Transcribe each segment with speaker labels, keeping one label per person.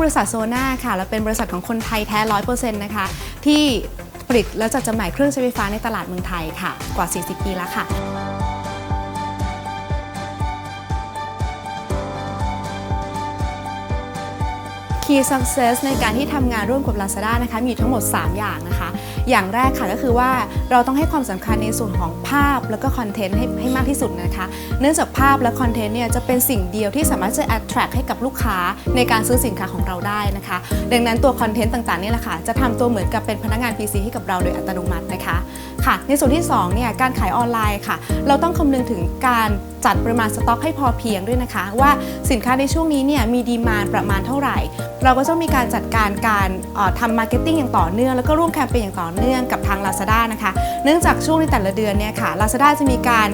Speaker 1: บริษัทโซนาค่ะเราเป็นบริษัทของคนไทยแท้ร้อยเปอร์เซ็นต์นะคะที่ผลิตและจัดจำหน่ายเครื่องใช้ไฟฟ้าในตลาดเมืองไทยค่ะ กว่า 40 ปีแล้วค่ะ Key Success ในการที่ทำงานร่วมกับ Lazada นะคะมีอยู่ทั้งหมด 3 อย่างนะคะ อย่างแรกค่ะก็คือว่าเราต้องให้ความสำคัญในส่วนของภาพแล้วก็คอนเทนต์ให้ให้มากที่สุดนะคะ เนื่องจากภาพและคอนเทนต์เนี่ยจะเป็นสิ่งเดียวที่สามารถจะ attract ให้กับลูกค้าในการซื้อสินค้าของเราได้นะคะ ดังนั้นตัวคอนเทนต์ต่างๆนี่แหละค่ะจะทำตัวเหมือนกับเป็นพนักงาน PC ให้กับเราโดยอัตโนมัตินะคะ ค่ะ ในส่วนที่2เนี่ยการขายออนไลน์ค่ะ เราต้องคำนึงถึงการจัดปริมาณสต็อกให้พอเพียงด้วยนะคะ ว่าสินค้าในช่วงนี้เนี่ยมีดีมานประมาณเท่าไหร่ เราก็ต้องมีการจัดการการทำมาร์เก็ตติ้งอย่างต่อเนื่องแล้วก็ร่วมแคมเปญอย่างต่อเนื่องกับทาง Lazada นะคะ เนื่องจากช่วงในแต่ละเดือนเนี่ยค่ะ Lazada จะมีการ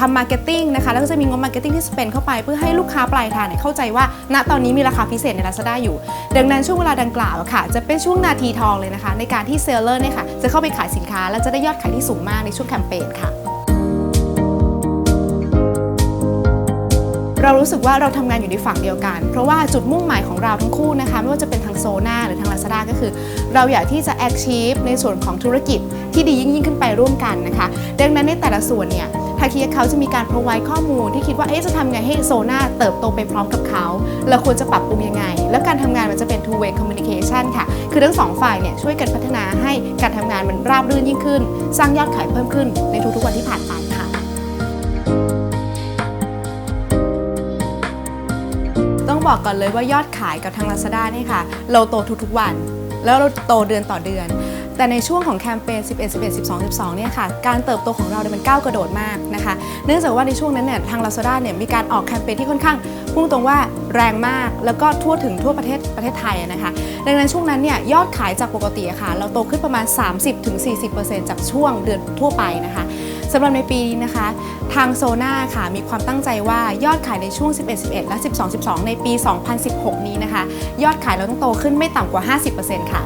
Speaker 1: ทำมาร์เก็ตติ้งนะคะแล้วก็จะมีงบมาร์เก็ตติ้งที่สเปนเข้าไปเพื่อให้ลูกค้าปลายทางเนี่ยเข้าใจว่า ณตอนนี้มีราคาพิเศษใน Lazada อยู่ ดังนั้นช่วงเวลาดังกล่าวค่ะ จะเป็นช่วงนาทีทองเลยนะคะ ในการที่เซลเลอร์เนี่ยค่ะจะเข้าไปขายสินค้า และจะได้ยอดขายที่สูงมากในช่วงแคมเปญค่ะเรารู้สึกว่าเราทำงานอยู่ในฝั่งเดียวกัน เพราะว่าจุดมุ่งหมายของเราทั้งคู่นะคะ ไม่ว่าจะเป็นทางโซน่าหรือทาง Lazada ก็คือ เราอยากที่จะ achieve ในส่วนของธุรกิจที่ดียิ่งยิ่งขึ้นไปร่วมกันนะคะ ดังนั้นในแต่ละส่วนเนี่ย ทาคีเขาจะมีการ provide ข้อมูลที่คิดว่าเอ๊ะจะทำไงให้โซน่าเติบโตไปพร้อมกับเขา เราควรจะปรับปรุงยังไง แล้วการทำงานมันจะเป็น two way communication ค่ะ คือทั้งสองฝ่ายเนี่ยช่วยกันพัฒนาให้การทำงานมันราบรื่นยิ่งขึ้น สร้างยอดขายเพิ่มขึ้นในทุกๆวันที่ผ่านไปค่ะต้องบอกก่อนเลยว่ายอดขายกับทาง Lazada นี่ค่ะ เราโตทุกๆวัน แล้วเราโตเดือนต่อเดือน แต่ในช่วงของแคมเปญ 11 11 12 12 เนี่ยค่ะ การเติบโตของเราเนี่ยมันก้าวกระโดดมากนะคะ เนื่องจากว่าในช่วงนั้นเนี่ยทาง Lazada เนี่ยมีการออกแคมเปญที่ค่อนข้างพุ่งตรงว่าแรงมาก แล้วก็ทั่วถึงทั่วประเทศประเทศไทยนะคะ ดังนั้นช่วงนั้นเนี่ยยอดขายจากปกติะค่ะ เราโตขึ้นประมาณ 30-40%จากช่วงเดือนทั่วไปนะคะสำหรับในปีนี้นะคะ ทางโซนาค่ะมีความตั้งใจว่ายอดขายในช่วง 11 11 และ 12 12 ในปี 2016 นี้นะคะ ยอดขายเราต้องโตขึ้นไม่ต่ำกว่า 50%ค่ะ